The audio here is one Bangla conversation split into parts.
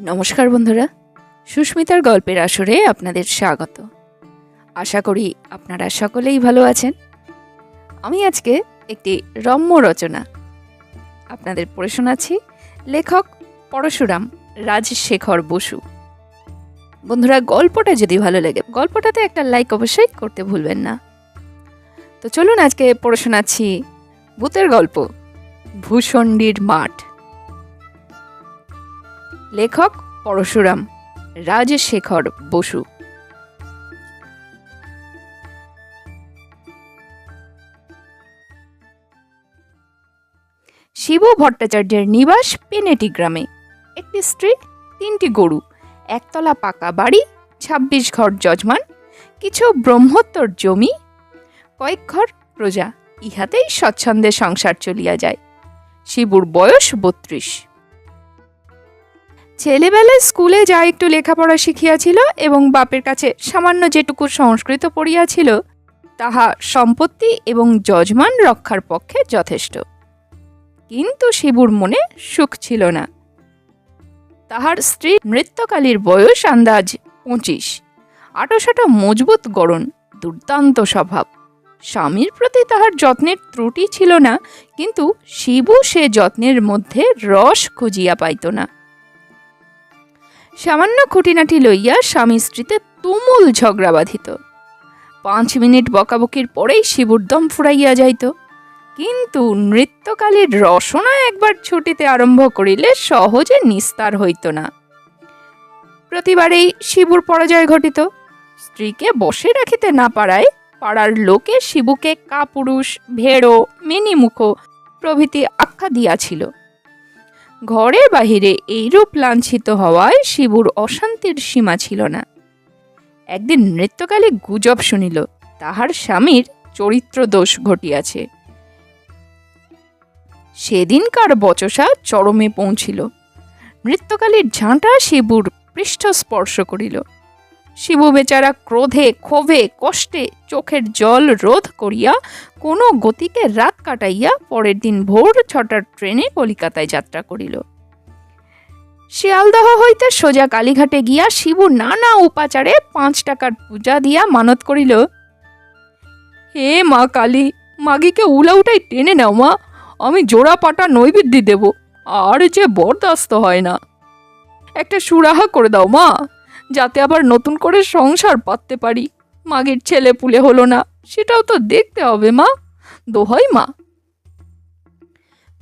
নমস্কার বন্ধুরা। সুস্মিতার গল্পের আসরে আপনাদের স্বাগত। আশা করি আপনারা সকলেই ভালো আছেন। আমি আজকে একটি রম্য রচনা আপনাদের পড়ে শোনাচ্ছি। লেখক পরশুরাম রাজশেখর বসু। বন্ধুরা, গল্পটা যদি ভালো লাগে, গল্পটাতে একটা লাইক অবশ্যই করতে ভুলবেন না। তো চলুন আজকে পড়ে শোনাচ্ছি ভূতের গল্প, ভূষণ্ডীর মাঠ। লেখক পরশুরাম, রাজশেখর বসু। শিব ভট্টাচার্যের নিবাস পেনেটি গ্রামে। একটি স্ত্রী, তিনটি গরু, একতলা পাকা বাড়ি, ছাব্বিশ ঘর যজমান, কিছু ব্রহ্মোত্তর জমি, কয়েক ঘর প্রজা, ইহাতেই স্বচ্ছন্দে সংসার চলিয়া যায়। শিবুর বয়স বত্রিশ। ছেলেবেলায় স্কুলে যা একটু লেখাপড়া শিখিয়াছিল এবং বাপের কাছে সামান্য যেটুকু সংস্কৃত পড়িয়াছিল তাহা সম্পত্তি এবং যজমান রক্ষার পক্ষে যথেষ্ট। কিন্তু শিবুর মনে সুখ ছিল না। তাহার স্ত্রী নৃত্যকালীর বয়স আন্দাজ পঁচিশ। আটোসাটো মজবুত গড়ন, দুর্দান্ত স্বভাব। স্বামীর প্রতি তাহার যত্নের ত্রুটি ছিল না, কিন্তু শিবু সে যত্নের মধ্যে রস খুঁজিয়া পাইত না। সামান্য খুঁটিনাটি লইয়া স্বামী স্ত্রীতে তুমুল ঝগড়া বাঁধিত। পাঁচ মিনিট বকাবকির পরেই শিবুর দম ফুরাইয়া যাইত। কিন্তু নৃত্যকালীর রসনা একবার ছুটিতে আরম্ভ করিলে সহজে নিস্তার হইত না। প্রতিবারেই শিবুর পরাজয় ঘটিত। স্ত্রীকে বসে রাখিতে না পারায় পাড়ার লোকে শিবুকে কাপুরুষ, ভেড়ো, মেনিমুখ প্রভৃতি আখ্যা দিয়াছিল। ঘরে বাহিরে এইরূপ লাঞ্ছিত হওয়ায় শিবুর অশান্তির সীমা ছিল না। একদিন নৃত্যকালে গুজব শুনিল, তাহার স্বামীর চরিত্র দোষ ঘটিয়াছে। সেদিনকার বচসা চরমে পৌঁছিল। নৃত্যকালীর ঝাঁটা শিবুর পৃষ্ঠ স্পর্শ করিল। শিবু বেচারা ক্রোধে, ক্ষোভে, কষ্টে চোখের জল রোধ করিয়া কোনো গতিকে রাত কাটাইয়া পরের দিন ভোর ছটার ট্রেনে কলিকাতায় যাত্রা করিল। শিয়ালদহ হইতে সোজা কালীঘাটে গিয়া শিবু নানা উপাচারে পাঁচ টাকার পূজা দিয়া মানত করিল। হে মা কালী, মাগিকে উলাউটাই টেনে নাও মা, আমি জোড়া পাটা নৈবেদ্যি দেব, আর যে বরদাস্ত হয় না। একটা সুরাহা করে দাও মা। যাতে আবার নতুন করে সংসার পাততে পারি। মাগির ছেলে পুলে হলো না, সেটাও তো দেখতে হবে মা, দোহাই মা।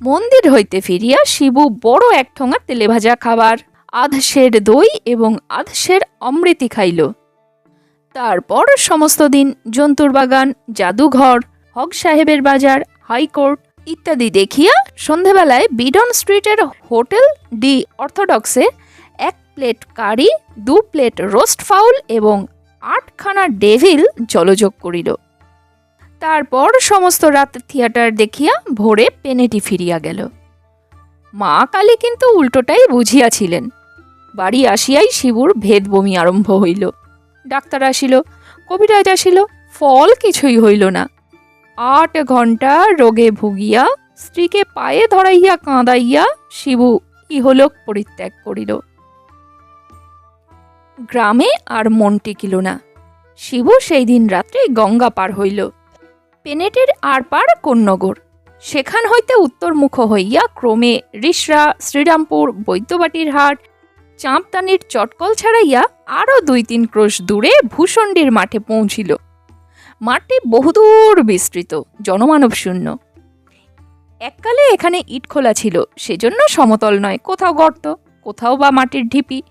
মন্দির হইতে ফিরিয়া শিবু বড় এক ঠোঙা তেলে ভাজা খাবার আধ সের দই এবং আধ সের অমৃতি খাইল। তারপর সমস্ত দিন জন্তুর বাগান, জাদুঘর, হক সাহেবের বাজার, হাইকোর্ট ইত্যাদি দেখিয়া সন্ধেবেলায় বিডন স্ট্রিটের হোটেল ডি অর্থোডক্সে প্লেট কারি, দু প্লেট রোস্ট ফাউল এবং আটখানা ডেভিল জলযোগ করিল। তারপর সমস্ত রাত থিয়েটার দেখিয়া ভোরে পেনেটি ফিরিয়া গেল। মা কালী কিন্তু উল্টোটাই বুঝিয়াছিলেন। বাড়ি আসিয়াই শিবুর ভেদ বমি আরম্ভ হইল। ডাক্তার আসিল, কবিরাজ আসিল, ফল কিছুই হইল না। আট ঘণ্টা রোগে ভুগিয়া, স্ত্রীকে পায়ে ধরাইয়া কাঁদাইয়া শিবু ইহলোক পরিত্যাগ করিল। গ্রামে আর মন টিকিল না। শিবু সেই দিন রাত্রে গঙ্গা পার হইল। পেনেটের আর পার কোন্নগর। সেখান হইতে উত্তরমুখ হইয়া ক্রমে রিসরা, শ্রীরামপুর, বৈদ্যবাটির হাট, চাঁপদানির চটকল ছাড়াইয়া আরও দুই তিন ক্রোশ দূরে ভূষণ্ডির মাঠে পৌঁছিল। মাঠটি বহুদূর বিস্তৃত, জনমানব শূন্য। এককালে এখানে ইট খোলা ছিল, সেজন্য সমতল নয়, কোথাও গর্ত, কোথাও বা মাটির ঢিপি।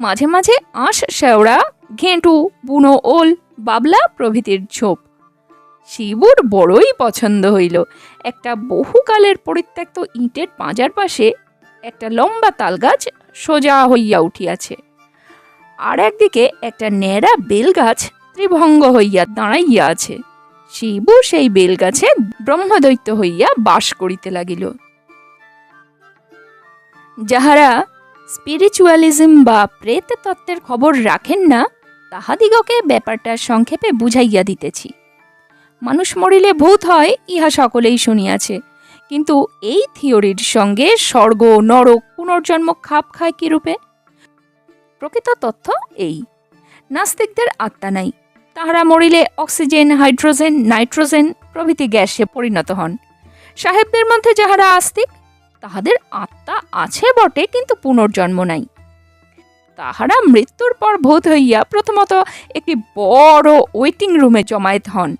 মাঝে মাঝে আঁশ, শেওড়া, ঘেঁটু, বুনো ওল, বাবলা প্রভৃতির ঝোপ। শিবুর বড়ই পছন্দ হইল। একটা বহুকালের পরিত্যক্ত ইটের পাঁজার পাশে একটা লম্বা তালগাছ সোজা হইয়া উঠিয়াছে। আর একদিকে একটা ন্যাড়া বেলগাছ ত্রিভঙ্গ হইয়া দাঁড়াইয়া আছে। শিবু সেই বেলগাছে ব্রহ্মদৈত্য হইয়া বাস করিতে লাগিল। যাহারা স্পিরিচুয়ালিজম বা প্রেত তত্ত্বের খবর রাখেন না, তাহাদিগকে ব্যাপারটা সংক্ষেপে বুঝাইয়া দিতেছি। মানুষ মরিলে ভূত হয়, ইহা সকলেই শুনিয়াছে। কিন্তু এই থিওরির সঙ্গে স্বর্গ, নরক, পুনর্জন্ম খাপ খায় কিরূপে প্রকৃত তথ্য এই। নাস্তিকদের আত্মা নাই। তাহারা মরিলে অক্সিজেন, হাইড্রোজেন, নাইট্রোজেন প্রভৃতি গ্যাসে পরিণত হন। সাহেবদের মধ্যে যাহারা আস্তিক তাহাদের আত্মা আছে বটে, কিন্তু পুনর্জন্ম নাই। তাহারা মৃত্যুর পর ভূত হইয়া প্রথমত একটি বড় ওয়েটিং রুমে জমায়েত হন।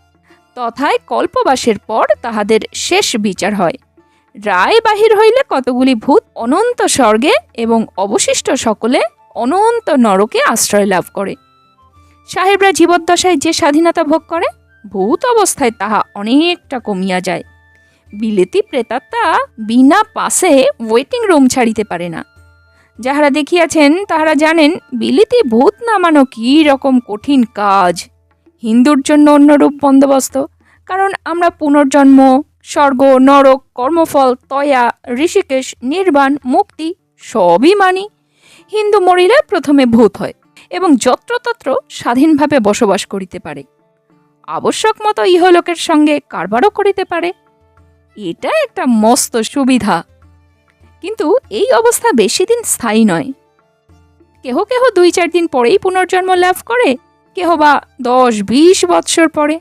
তথায় কল্পবাসের পর তাহাদের শেষ বিচার হয়। রায় বাহির হইলে কতগুলি ভূত অনন্ত স্বর্গে এবং অবশিষ্ট সকলে অনন্ত নরকে আশ্রয় লাভ করে। সাহেবরা জীবদ্দশায় যে স্বাধীনতা ভোগ করে, ভূত অবস্থায় তাহা অনেকটা কমিয়া যায়। বিলেতি প্রেতাত্মা বিনা পাশে ওয়েটিং রুম ছাড়িতে পারে না। যাহারা দেখিয়াছেন, তাহারা জানেন, বিলিতি ভূত নামানো কী রকম কঠিন কাজ। হিন্দুর জন্য অন্যরূপ বন্দোবস্ত। কারণ আমরা পুনর্জন্ম, স্বর্গ, নরক, কর্মফল, তয়া, ঋষিকেশ, নির্বাণ, মুক্তি সবই মানি। হিন্দু মরিলে প্রথমে ভূত হয় এবং যত্রতত্র স্বাধীনভাবে বসবাস করিতে পারে। আবশ্যক মতো ইহলোকের সঙ্গে কারবারও করিতে পারে। এটা একটা মস্ত সুবিধা। কিন্তু এই অবস্থা বেশি দিন স্থায়ী নয়। কেহ কেহ দুই চার দিন পরেই পুনর্জন্ম লাভ করে, কেহ বা দশ বিশ বৎসর পরে,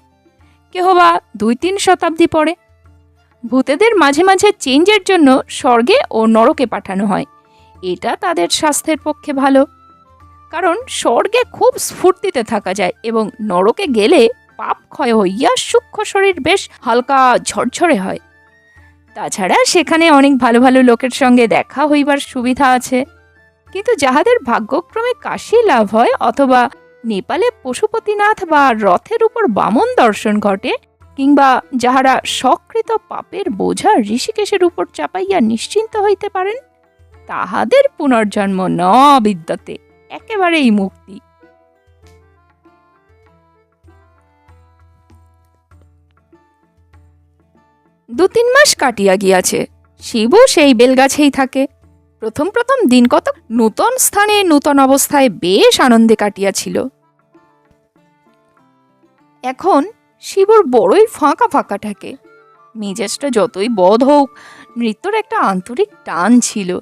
কেহ বা দুই তিন শতাব্দী পরে। ভূতেদের মাঝে মাঝে চেঞ্জের জন্য স্বর্গে ও নরকে পাঠানো হয়। এটা তাদের স্বাস্থ্যের পক্ষে ভালো। কারণ স্বর্গে খুব স্ফূর্তিতে থাকা যায় এবং নরকে গেলে পাপ ক্ষয় হইয়া সূক্ষ্ম শরীর বেশ হালকা ঝরঝরে হয়। তাছাড়া সেখানে অনেক ভালো ভালো লোকের সঙ্গে দেখা হইবার সুবিধা আছে। কিন্তু যাহাদের ভাগ্যক্রমে কাশি লাভ হয় অথবা নেপালে পশুপতিনাথ বা রথের উপর বামন দর্শন ঘটে, কিংবা যাহারা সকৃত পাপের বোঝা ঋষিকেশের উপর চাপাইয়া নিশ্চিন্ত হইতে পারেন, তাহাদের পুনর্জন্ম ন বিদ্যতে একেবারেই মুক্তি। দু তিন মাস কাটিয়া গিয়াছে। শিবও সেই বেলগাছেই থাকে। প্রথম প্রথম দিন কত নূতন স্থানে নূতন অবস্থায় বেশ আনন্দে কাটিয়াছিল। এখন শিবুর বড়ই ফাঁকা ফাঁকা থাকে। মেজাজটা যতই বধ হোক, নৃত্যর একটা আন্তরিক টান ছিল।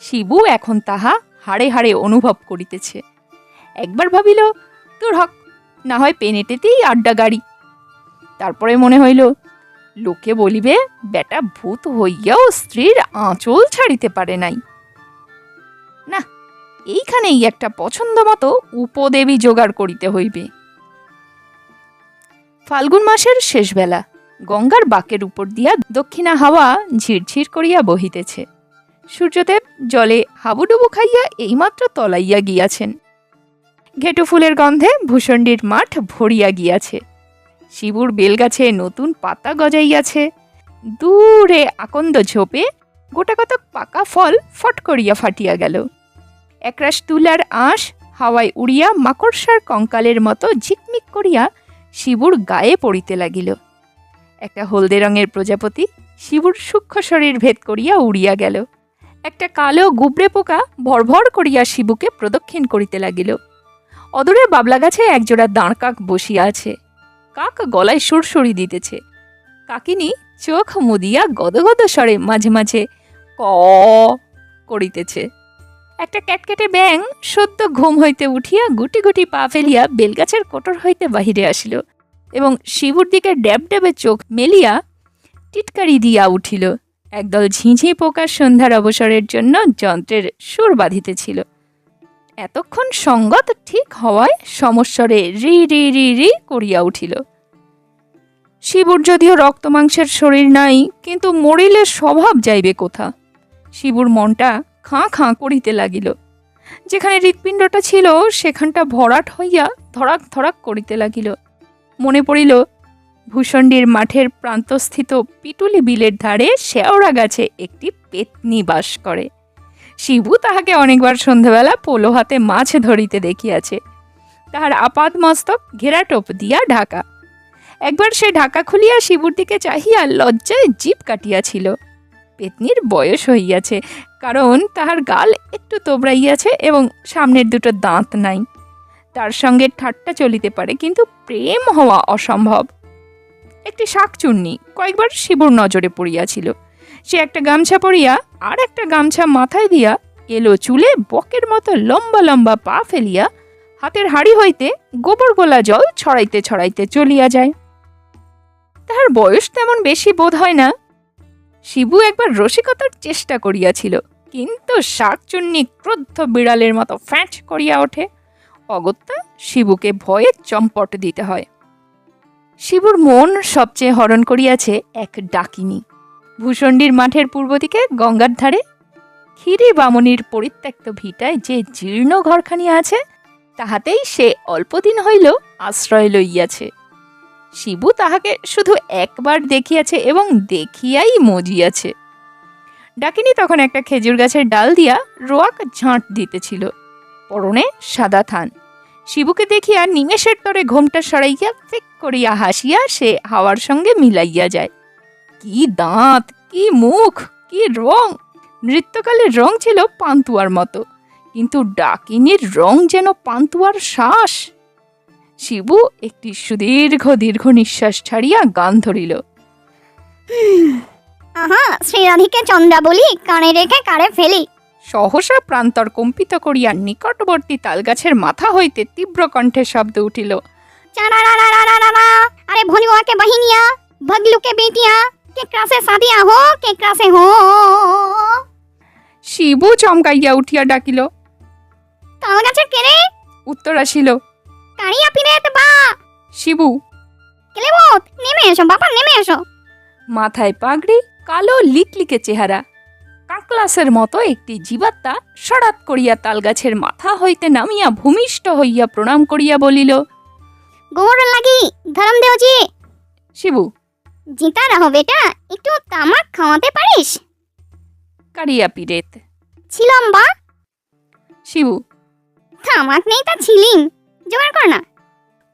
শিবু এখন তাহা হাড়ে হাড়ে অনুভব করিতেছে। একবার ভাবিল, তোর হক, না হয় পেনেটেতেই আড্ডা গাড়ি। তারপরে মনে হইল লোকে বলিবে, বেটা ভূত হইয়াও স্ত্রীর আঁচল ছাড়িতে পারে নাই। না, এইখানেই একটা পছন্দ মতো উপদেবী জোগাড় করিতে হইবে। ফাল্গুন মাসের শেষবেলা গঙ্গার বাকের উপর দিয়া দক্ষিণা হাওয়া ঝিরঝির করিয়া বহিতেছে। সূর্যদেব জলে হাবুডুবু খাইয়া এইমাত্র তলাইয়া গিয়াছেন। ঘেটু ফুলের গন্ধে ভূষণ্ডীর মাঠ ভরিয়া গিয়াছে। শিবুর বেলগাছে নতুন পাতা গজাইয়াছে। দূরে আকন্দ ঝোপে গোটা গোটাকতক পাকা ফল ফট করিয়া ফাটিয়া গেল। একরাশ তুলার আঁশ হাওয়ায় উড়িয়া মাকড়সার কঙ্কালের মতো ঝিকমিক করিয়া শিবুর গায়ে পড়িতে লাগিল। একটা হলদে রঙের প্রজাপতি শিবুর সূক্ষ্ম শরীর ভেদ করিয়া উড়িয়া গেল। একটা কালো গুবরে পোকা ভরভর করিয়া শিবুকে প্রদক্ষিণ করিতে লাগিল। অদূরে বাবলা গাছে একজোড়া দাঁড়কাক বসিয়া আছে। কাক গলায় সুরসুরি দিতেছে। কাকিনী চোখ মুদিয়া গদগদ স্বরে মাঝে মাঝে ক করিতেছে। একটা ক্যাটকেটে ব্যাং সদ্য ঘুম হইতে উঠিয়া গুটি গুটি পা ফেলিয়া বেলগাছের কোটর হইতে বাহিরে আসিল এবং শিবুর দিকে ড্যাব ড্যাবে চোখ মেলিয়া টিটকারি দিয়া উঠিল। একদল ঝিঁঝি পোকার সন্ধ্যার অবসরের জন্য যন্ত্রের সুর বাঁধিতেছিল। এতক্ষণ সঙ্গত ঠিক হওয়ায় সমস্বরে রি রি রি রি করিয়া উঠিল। শিবুর যদিও রক্তমাংসের শরীর নাই, কিন্তু মরিলে স্বভাব যাইবে কোথা? শিবুর মনটা খাঁ খাঁ করিতে লাগিল। যেখানে হৃৎপিণ্ডটা ছিল, সেখানটা ভরাট হইয়া ধরাক ধরাক করিতে লাগিল। মনে পড়িল, ভূষণ্ডীর মাঠের প্রান্তস্থিত পিটুলি বিলের ধারে শেওড়া গাছে একটি পেতনি বাস করে। শিবু তাহাকে অনেকবার সন্ধ্যাবেলা পোলো হাতে মাছ ধরিতে দেখিয়াছে। তাহার আপাদ মস্তক ঘেরাটোপ দিয়া ঢাকা। একবার সে ঢাকা খুলিয়া শিবুর দিকে চাহিয়া লজ্জায় জিপ কাটিয়াছিল। পেতনির বয়স হইয়াছে, কারণ তাহার গাল একটু তোবড়াইয়াছে এবং সামনের দুটো দাঁত নাই। তার সঙ্গে ঠাট্টা চলিতে পারে, কিন্তু প্রেম হওয়া অসম্ভব। একটি শাকচুন্নি কয়েকবার শিবুর নজরে পড়িয়াছিল। সে একটা গামছা পরিয়া আর একটা গামছা মাথায় দিয়া এলো চুলে বকের মতো লম্বা লম্বা পা ফেলিয়া, হাতের হাড়ি হইতে গোবর গোলা জল ছড়াইতে ছড়াইতে চলিয়া যায়। তাহার বয়স তেমন বেশি বোধ হয় না। শিবু একবার রসিকতার চেষ্টা করিয়াছিল, কিন্তু শাকচুন্নি ক্রুদ্ধ বিড়ালের মতো ফ্যাঁচ করিয়া ওঠে। অগত্যা শিবুকে ভয়ে চম্পট দিতে হয়। শিবুর মন সবচেয়ে হরণ করিয়াছে এক ডাকিনী। ভূষণ্ডির মাঠের পূর্ব দিকে গঙ্গার ধারে ক্ষীরি বামনির পরিত্যক্ত ভিটায় যে জীর্ণ ঘরখানি আছে, তাহাতেই সে অল্পদিন হইল আশ্রয় লইয়াছে। শিবু তাহাকে শুধু একবার দেখিয়াছে এবং দেখিয়াই মজিয়াছে। ডাকিনী তখন একটা খেজুর গাছের ডাল দিয়া রোয়াক ঝাঁট দিতেছিল, পরনে সাদা থান। শিবুকে দেখিয়া নিমেষের তরে ঘোমটা সরাইয়া ফিক করিয়া হাসিয়া সে হাওয়ার সঙ্গে মিলাইয়া যায়। কি দাঁত কি মুখ কি রং? নৃত্যকালের রং ছিল পান্তুয়ার মতো কিন্তু ডাকিনীর রং যেন পান্তুয়ার শ্বাস। শিবু একটি সুদীর্ঘ দীর্ঘ নিঃশ্বাস ছাড়িয়া গান ধরিল। আহা শ্রীরাধিকে চন্দ্রা বলি কানে রেখে কারে ফেলি। সহসা প্রান্তর কম্পিত করিয়া নিকটবর্তী তালগাছের মাথা হইতে তীব্র কণ্ঠে শব্দ উঠিল। আরে ভনুয়াকে বাহিনিয়া ভগলুকে বেটিয়া কেকরাসে সাদিয়া হো কেকরাসে হো শিবু চমকাইয়া উঠিয়া ডাকিল তাল কে রে উত্তর আসিল কারিয়া পিরে বা শিবু কেলেবত নেমে এসো বাবা নেমে এসো মাথায় পাগড়ি কালো লিকলিকে চেহারা কাকলাসের মতো একটি জীবাত্মা সড়াত করিয়া তালগাছের মাথা হইতে নামিয়া ভূমিষ্ঠ হইয়া প্রণাম করিয়া বলিল গোর লাগি ধরম দেওজি শিবু জিতা রাহো বেটা একটু তামাক খাওয়াতে পারিস? কারিয়া পিরেত ছিলাম বা। শিবু। তামাক নেই তা ছিলিম জোগাড় কর না।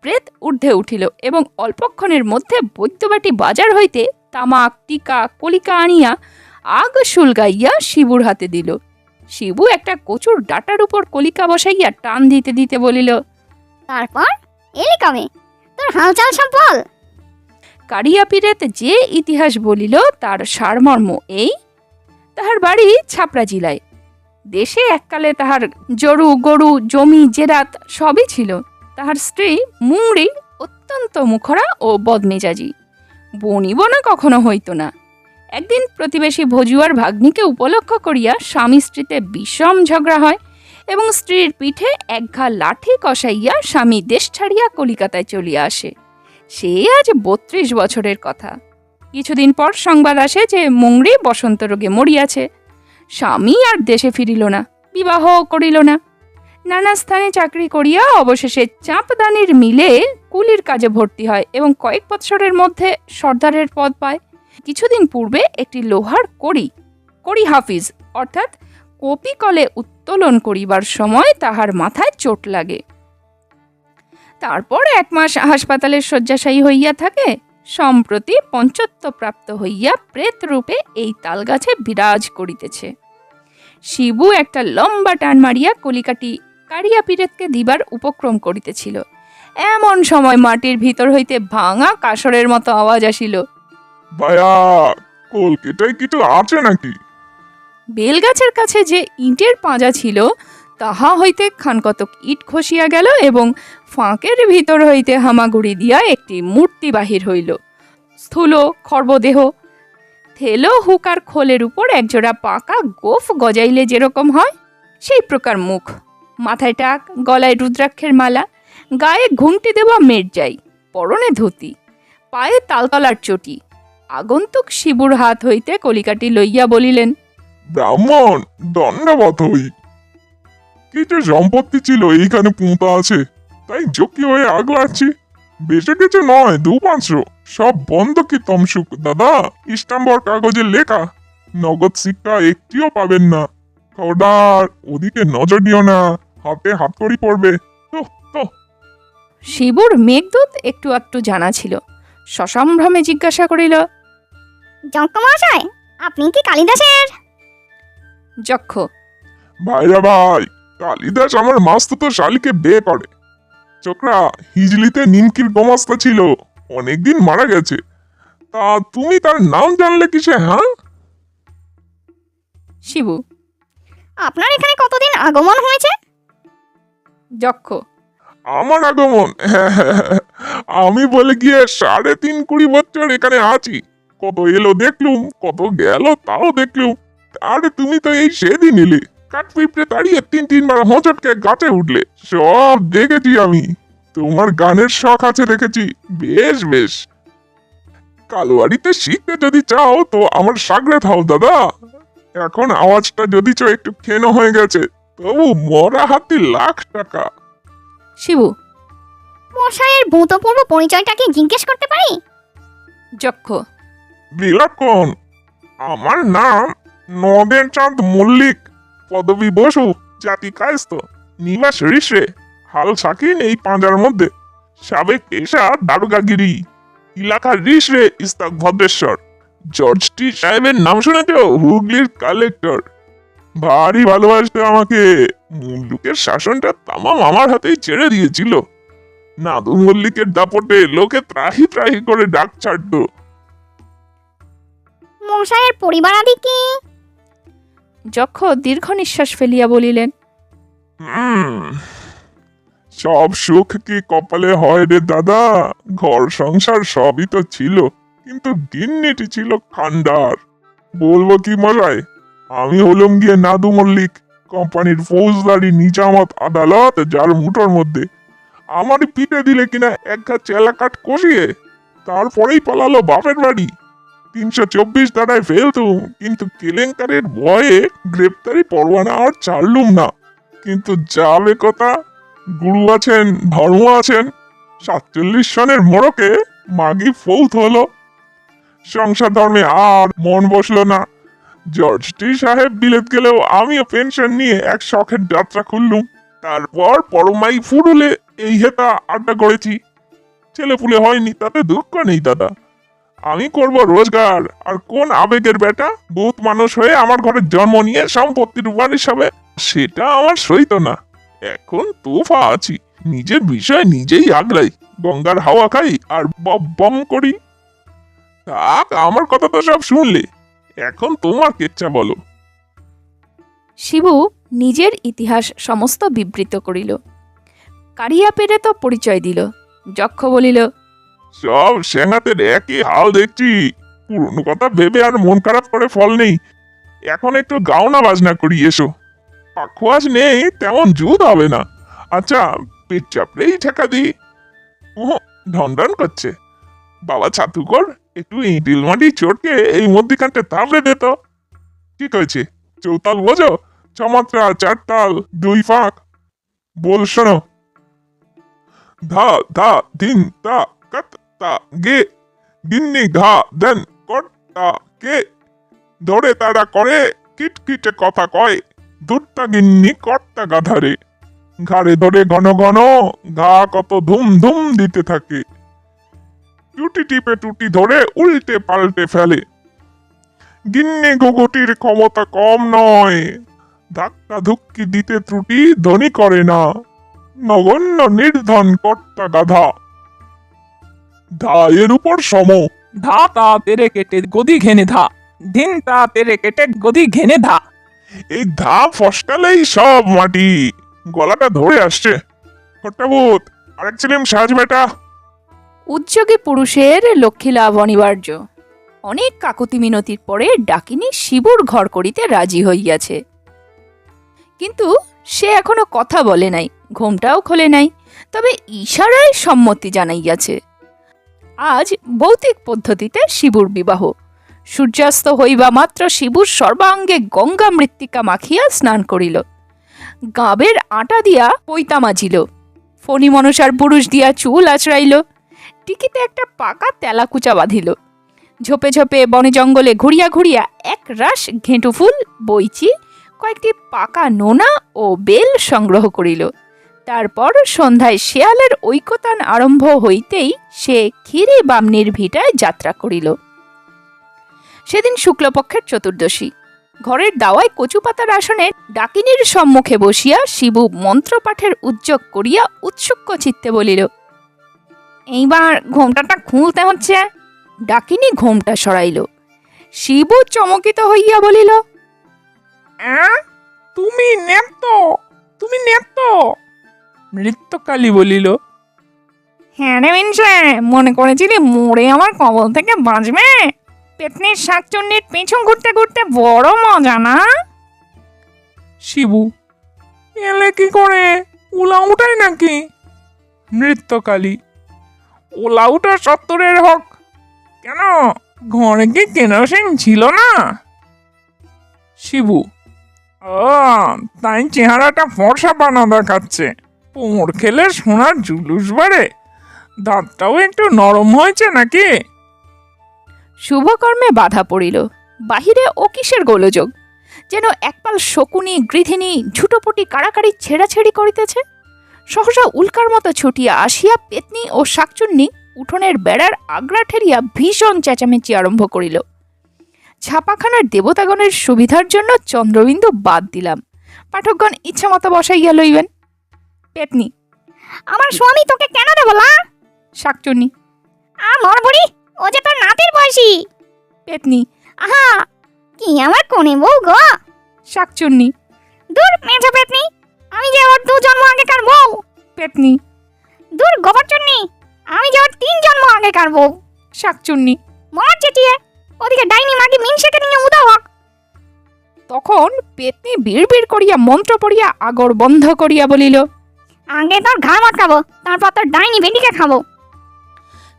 প্রেত ঊর্ধ্বে উঠিল এবং অল্পক্ষণের মধ্যে বৈদ্যবাটি বাজার হইতে তামাক টিকা কলিকা আনিয়া আগ শুলগাইয়া শিবুর হাতে দিল। শিবু একটা কচুর ডাটার উপর কলিকা বসাইয়া টান দিতে দিতে বলিল তারপর এলি কবে? তোর হালচাল সব বল। কারিয়া পিরেত যে ইতিহাস বলিল, তার সারমর্ম এই। তাহার বাড়ি ছাপড়া জিলায়। দেশে এককালে তাহার জরু, গরু, জমি, জেরাত সবই ছিল। তাহার স্ত্রী মুংড়ি অত্যন্ত মুখরা ও বদমেজাজি। বনিব না কখনো হইত না। একদিন প্রতিবেশী ভজুয়ার ভাগ্নিকে উপলক্ষ করিয়া স্বামী স্ত্রীতে বিষম ঝগড়া হয় এবং স্ত্রীর পিঠে একঘা লাঠি কষাইয়া স্বামী দেশ ছাড়িয়া কলিকাতায় চলিয়া আসে। সে আজ বত্রিশ বছরের কথা। কিছুদিন পর সংবাদ আসে যে মুংড়ি বসন্ত রোগে মরিয়াছে। স্বামী আর দেশে ফিরিল না, বিবাহ করিল না। নানা স্থানে চাকরি করিয়া অবশেষে চাঁপদানির মিলে কুলির কাজে ভর্তি হয় এবং কয়েক বৎসরের মধ্যে সর্দারের পদ পায়। কিছুদিন পূর্বে একটি লোহার কড়ি কড়ি হাফিজ, অর্থাৎ কপিকলে উত্তোলন করিবার সময় তাহার মাথায় চোট লাগে। তারপর এক মাস হাসপাতালে শয্যাশায়ী হইয়া থাকে সম্প্রতি পঞ্চত্ব প্রাপ্ত হইয়া প্রেত রূপে এই তালগাছে বিরাজ করিতেছে। শিবু একটা লম্বা টান মারিয়া কলিকাটি কারিয়া পিরেতকে দিবার উপক্রম করিতেছিল। এমন সময় মাটির ভিতর হইতে ভাঙা কাসরের মতো আওয়াজ আসিল। ভাইয়া কলকাতায় কিছু আছে নাকি? বেলগাছের কাছে যে ইটের পাঁজা ছিল তাহা হইতে খানকতক ইট খসিয়া গেল এবং ফাঁকের ভিতর হইতে হামাগুড়ি দিয়া একটি মূর্তি বাহির হইল। স্থূল খর্বদেহ। থেলো হুকার খোলের উপর একজোড়া পাকা গোফ গজাইলে যেরকম হয়, সেই প্রকার মুখ। মাথায় টাক, গলায় রুদ্রাক্ষের মালা, গায়ে ঘুমটি দেওয়া মেরজাই, পরনে ধুতি, পায়ে তালতলার চটি। আগন্তুক শিবুর হাত হইতে কলিকাটি লইয়া বলিলেন, ব্রাহ্মণ, দণ্ডবত হই। কিছু সম্পত্তি ছিল, এইখানে পুঁতা আছে। তাই জকি হয়ে আগলাচ্ছি বেশি কিছু নয় দু পাঁচশো। সব বন্ধ কি তমসুক দাদা ইস্টাম্বর কাগজে লেখা। নগদ শিক্ষা একটিও পাবেন না। খবরদার ওদিকে নজর দিও না। হাতে হাত করি পড়বে। তো তো। শিবুর মেঘদূত একটু আধটু জানা ছিল। সসম্ভ্রমে জিজ্ঞাসা করিল জঙ্কমশাই আপনি কি কালিদাসের? যক্ষ। ভাইরা ভাই কালিদাস আমার মাস্তুতো শালিকে বিয়ে করে। চোকরা হিজলিতে নিমকির গোমাস্তা ছিল। অনেকদিন মারা গেছে। তা তুমি তার নাম জানলে কিসে হ্যাঁ? শিবু আপনার এখানে কতদিন আগমন হয়েছে? যক্ষ। আমার আগমন? আমি বলে গিয়ে সাড়ে তিন কুড়ি বছর এখানে আছি। কত এলো দেখলুম কত গেল তাও দেখলুম। আরে তুমি তো এই সেদিন এলে। কাঠ পিঁপড়ে দাঁড়িয়ে তিন তিনবার হোঁচটকে গাছে উঠলে সব দেখেছি আমি। তোমার গানের শখ আছে দেখেছি বেশ বেশ। কালোয়ারিতে শিখতে যদি চাও তো আমার সাগরে থাও দাদা। এখন আওয়াজটা যদি চো একটু ক্ষেন হয়ে গেছে তবু মরা হাতি লাখ টাকা। শিবু। মশাইয়ের ভূতপূর্ব পরিচয়টা কি জিজ্ঞেস করতে পারি? যক্ষ। বিলক্ষণ। আমার নাম নদের চাঁদ মল্লিক। পদবী বসু জাতি কায়স্ত নিবাস ঋষে হাল সাকিন এই পাঁজার মধ্যে। সাবেক পেশা দারোগাগিরি এলাকার ঋষে ইস্তাক ভদ্রেশ্বর। জর্জ টি সাহেবের নাম শুনেছ হুগলির কালেক্টর। ভারী ভালোবাসতো আমাকে, মুল্লুকের শাসনটা তামাম আমার হাতেই ছেড়ে দিয়েছিল। নাদু মল্লিকের দাপটে লোকে ত্রাহি ত্রাহি করে ডাক ছাড়তো। মশাইয়ের পরিবার আদি কি? যক্ষ দীর্ঘ নিঃশ্বাস ফেলিয়া বলিলেন সব সুখ কি কপালে হয় রে দাদা? ঘর সংসার সবই তো ছিল, কিন্তু গিন্নিটি ছিল খান্ডার বলব কি মশাই, আমি হলুম গিয়ে নাদু মল্লিক, কোম্পানির ফৌজদারি, নিজামত, আদালত, যার মুঠোর মধ্যে। আমার পিঠে দিলে কিনা এক ঘা চেলা কাঠ কষিয়ে, তারপরেই পালালো বাপের বাড়ি। তিনশো চব্বিশ দাঁড়ায় ফেলতুম কিন্তু কেলেঙ্কারের ভয়ে গ্রেপ্তারি পরোয়ানা আর ছাড়লুম না। কিন্তু যাবে কথা, গুরু আছেন, ধর্ম আছেন, সাতচল্লিশ সনের মোড়কে মাগি ফৌত হলো। সংসার ধর্মে আর মন বসল না। জর্জ টি সাহেব বিলেত গেলেও আমিও পেনশন নিয়ে এক শখের যাত্রা খুললুম। তারপর পরমাই ফুরুলে এই হেতা আড্ডা করেছি। ছেলে ছেলেপুলে হয়নি, তাতে দুঃখ নেই দাদা। আমি করব রোজগার। আর কোন আবেগের বেটা? বহুত মানুষ হয়ে আমার ঘরে জন্ম নিয়ে সম্পত্তির ওয়ারিশ হিসাবে। সেটা আমার সইত না। এখন তোফা আছি। নিজের বিষয় নিজেই আগলাই গঙ্গার হাওয়া খাই আর বম বম করি। থাক, আমার কথা তো সব শুনলে। এখন তোমার কেচ্ছা বলো। শিবু নিজের ইতিহাস সমস্ত বিবৃত করিল। কারিয়া পেরে তো পরিচয় দিল। যক্ষ বলিল সব সেনাতের একই হাল দেখছি। পুরনো কথা ভেবে আর মন খারাপ করে ফল নেই। এখন একটু গাওনা বাজনা করি এসো। পাখোয়াজ নেই, তেমন জুত হবে না। আচ্ছা পেট চাপড়েই ঠেকা দি। ও ঢন করছে। বাবা ছাতুকর, একটু ইঁটিল মাটি চটকে এই মধ্যিখানটা তাবড়ে দে তো। ঠিক হয়েছে। চৌতাল বোঝো, ছমাত্রা, চারতাল, দুই ফাঁক। বল শোনো। ধা ধা, দিন, তা। তা গে, গিন্নি ঘা, দেন কট তা কে? ধরে তারা করে, কিটকিটে কথা কয় দুটটা গিন্নি কর্তা গাধারে। ঘাড়ে ধরে ঘন ঘন ঘা কত ধুম ধুম দিতে থাকে। টুটি টিপে টুটি ধরে উল্টে পাল্টে ফেলে। গিন্নি গুগুটির ক্ষমতা কম নয়। ধাক্কা ধুক্কি দিতে ত্রুটি ধনী করে না। নগণ্য নির্ধন কর্তা গাধা। ধায়ের উপর সম। ধা তা তেরে কেটে গদি ঘেনে ধা। ধিন তা তেরে কেটে গদি ঘেনে ধা। এই ধা ফসকালেই সব মাটি। গলাটা ধরে আসছে। কর্তাবুত আরেক ছিলাম সাজ বেটা। উদ্যোগী পুরুষের লক্ষ্মী লাভ অনিবার্য। অনেক কাকুতি মিনতির পরে ডাকিনী শিবুর ঘর করিতে রাজি হইয়াছে। কিন্তু সে এখনও কথা বলে নাই ঘোমটাও খোলে নাই তবে ইশারায় সম্মতি জানাইয়াছে। আজ ভৌতিক পদ্ধতিতে শিবুর বিবাহ। সূর্যাস্ত হইবা মাত্র শিবুর সর্বাঙ্গে গঙ্গা মৃত্তিকা মাখিয়া স্নান করিল। গাবের আটা দিয়া পৈতা মাজিল। ফণি মনসার পুরুষ দিয়া চুল আছড়াইল। টিকিতে একটা পাকা তেলাকুচা বাঁধিল। ঝোপে ঝোপে বনে জঙ্গলে ঘুরিয়া ঘুরিয়া এক রাস ঘেঁটু ফুল, বইচি, কয়েকটি পাকা নোনা ও বেল সংগ্রহ করিল। তারপর সন্ধ্যায় শেয়ালের ঐকতান আরম্ভ হইতেই সে ক্ষীরে বামনির ভিটায় যাত্রা করিল। সেদিন শুক্লপক্ষের চতুর্দশী। ঘরের দাওয়ায় কচুপাতার আসনে ডাকিনীর সম্মুখে বসিয়া শিবু মন্ত্রপাঠের উদ্যোগ করিয়া উৎসুক্য চিত্তে বলিল, এইবার ঘোমটাটা খুলতে হচ্ছে। ডাকিনী ঘোমটা সরাইল। শিবু চমকিত হইয়া বলিল? তুমি নেত্য তুমি নেত্য নৃত্যকালী বলিল হ্যাঁ রে মিনসে মনে করেছিলি মোড়ে আমার কবল থেকে বাঁচবে? পেতনির শাকচুন্নির পেছন ঘুরতে ঘুরতে বড় মজা না? শিবু এলে কি করে? উলা উঠাই নাকি? নৃত্যকালী ওলা উঠা সত্তরের হক। কেন? ঘরে কি কেরোসিন ছিল না? শিবু ও তাই চেহারাটা ফর্সা বানা দেখাচ্ছে পোড় খেলে সোনার জুলুস বাড়ে। দাঁতটাও একটু নরম হয়েছে নাকি? শুভকর্মে বাধা পড়িল। বাহিরে ও কিসের গোলযোগ? যেন একপাল শকুনি গৃধিনী ঝুটোপুটি কাড়াকাড়ি ছেড়াছেড়ি করিতেছে? সহসা উল্কার মতো ছুটিয়া আসিয়া পেতনি ও শাকচুন্নি উঠোনের বেড়ার আগ্রা ঠেলিয়া ভীষণ চেঁচামেচি আরম্ভ করিল। ছাপাখানার দেবতাগণের সুবিধার জন্য চন্দ্রবিন্দু বাদ দিলাম। পাঠকগণ ইচ্ছামতো বসাইয়া লইবেন। পেতনি আমার স্বামী তোকে কেন দেবো লা? শাকচুন্নি। আমার বুড়ি ও যে তোর নাতির বয়সী। পেতনি আহা কি আমার কোনে বউ গো? শাকচুন্নি। দূর মেঝে পেতনি আমি যে ওর দু জন্ম আগেকার বউ। পেতনি দূর গোবর চন্নি আমি যে ওর তিন জন্ম আগেকার বউ। শাকচুন্নি। মর চেটিয়ে ওদিকে ডাইনি মাগি মিনসেকে নিয়ে উদাও হক। তখন পেতনি বিড়বিড় করিয়া মন্ত্র পড়িয়া আগর বন্ধ করিয়া বলিল আগে তোর ঘাড় মটকাবো তারপর তোর ডাইনি বেটিকে খাব।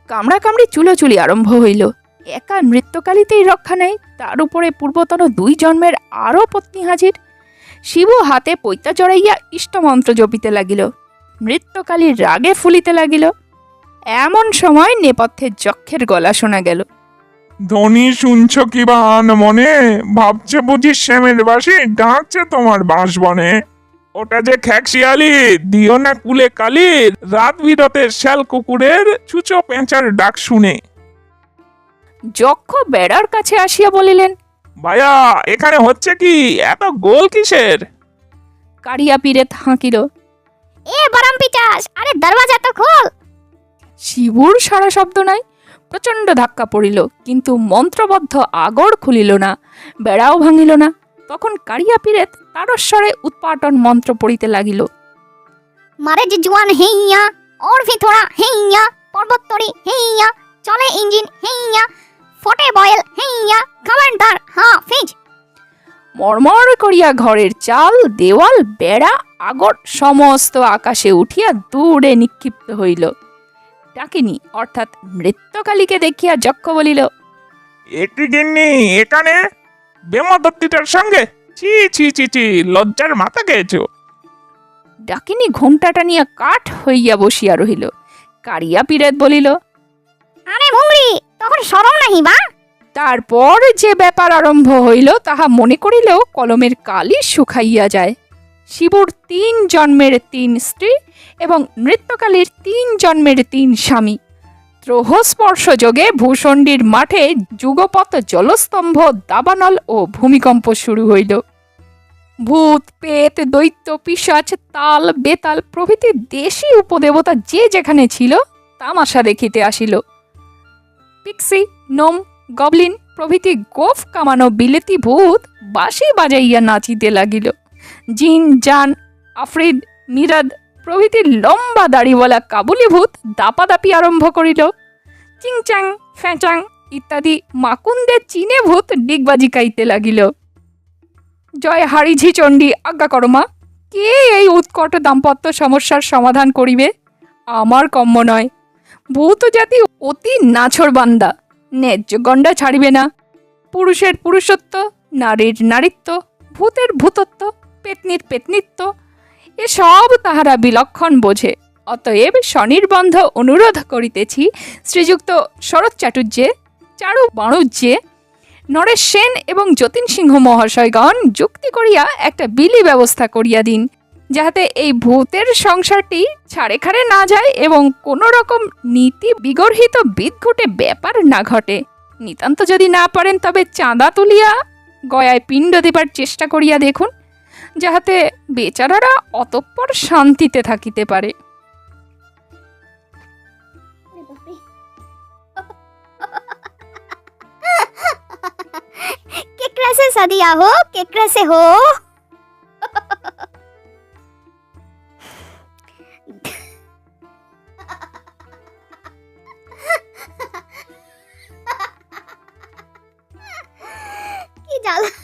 কামড়া কামড়ি চুলোচুলি আরম্ভ হইল। একা নৃত্যকালীতেই রক্ষা নেই তার উপরে পূর্বতন দুই জন্মের আরও পত্নী হাজির। শিবু হাতে পৈতা চড়াইয়া ইষ্টমন্ত্র জপিতে লাগিল নৃত্যকালীর রাগে ফুলিতে লাগিল। এমন সময় নেপথ্যে যক্ষের গলা শোনা গেল। ধনী শুনছ কি বা আন মনে? ভাবছে বুঝি শ্যামের বাসি ডাকছে তোমার বাঁশ বনে ওটা যে খ্যাকশিয়ালি দিও না কুলে কালির রাত বিরতে শ্যাল কুকুরের ছুচো পেঁচার ডাক শুনে। যক্ষ বেড়ার কাছে আসিয়া বলিলেন ভাইয়া এখানে হচ্ছে কি? এত গোল কিসের? কারিয়া পীরে হাঁকিল এ বারাম পিটাস আরে দরওয়াজা তো খোল। শিবুর সারা শব্দ নাই প্রচণ্ড ধাক্কা পড়িল কিন্তু মন্ত্রবদ্ধ আগর খুলিল না বেড়াও ভাঙিল না। তখন কারিয়া পীরেত তারস্বরে উৎপাটন মন্ত্র পড়িতে লাগিল। মারে যে জুয়ান হেইয়া ওর ভিতরা হেইয়া পর্বতরি হেইয়া চলে ইঞ্জিন হেইয়া ফটে বয়েল হেইয়া কমান্ডার হা ফিজ মর্মর করিয়া ঘরের চাল দেওয়াল বেড়া আগর সমস্ত আকাশে উঠিয়া দূরে নিক্ষিপ্ত হইল। ডাকিনি অর্থাৎ মৃত্যকালীকে দেখিয়া যক্ষ বলিল একটি গিন্নি এখানে? বেমদত্তিটার সঙ্গে? ছি ছি ছি ছি লজ্জার মাথা গেছো ডাকিনী ঘোমটাটা নিয়ে কাঠ হইয়া বসিয়া রহিল। কারিয়া পীরেত বলিল আরে মুংরি তখন শরম নাহি বা? তারপর যে ব্যাপার আরম্ভ হইল তাহা মনে করিলেও কলমের কালি শুকাইয়া যায়। শিবুর তিন জন্মের তিন স্ত্রী এবং নৃত্যকালীর তিন জন্মের তিন স্বামী। ত্রহস্পর্শ যোগে ভূষণ্ডির মাঠে যুগপৎ জলস্তম্ভ, দাবানল ও ভূমিকম্প শুরু হইল। ভূত পেত দৈত্য, পিশাচ, তাল, বেতাল প্রভৃতি দেশি উপদেবতা যে যেখানে ছিল, তামাশা দেখিতে আসিল। পিক্সি, নোম, গবলিন প্রভৃতি গোফ কামানো বিলেতি ভূত বাঁশি বাজাইয়া নাচিতে লাগিল। জিন, জান, আফরিদ, মিরাদ প্রভৃতি লম্বা দাড়িওয়ালা কাবুলি ভূত দাপাদাপি আরম্ভ করিল। চিংচাং, ফ্যাঁচাং ইত্যাদি মাকুন্দে চীনে ভূত ডিগবাজি গাইতে লাগিল। জয় হারিঝি চণ্ডী, আজ্ঞা করমা কে এই উৎকট দাম্পত্য সমস্যার সমাধান করিবে? আমার কম্য নয়। ভূত জাতি অতি নাছর বান্দা, ন্যায্য গণ্ডা ছাড়িবে না। পুরুষের পুরুষত্ব, নারীর নারীত্ব, ভূতের ভূতত্ব, পেতনির পেতনিত্ব এসব তাহারা বিলক্ষণ বোঝে। অতএব স্বনির্বন্ধ অনুরোধ করিতেছি, শ্রীযুক্ত শরৎ চাটুর্যে, চারু বাণুজ্যে, নরেশ সেন এবং যতীন সিংহ মহাশয়গণ যুক্তি করিয়া একটা বিলি ব্যবস্থা করিয়া দিন, যাহাতে এই ভূতের সংসারটি ছাড়ে খাড়ে না যায় এবং কোনো রকম নীতি বিগর্হিত বিদঘুটে ব্যাপার না ঘটে। নিতান্ত যদি না পারেন তবে চাঁদা তুলিয়া গয়ায় পিণ্ড দেবার চেষ্টা করিয়া দেখুন, যাহাতে বেচারারা অতঃপর শান্তিতে থাকিতে পারে। কি জ্বালা।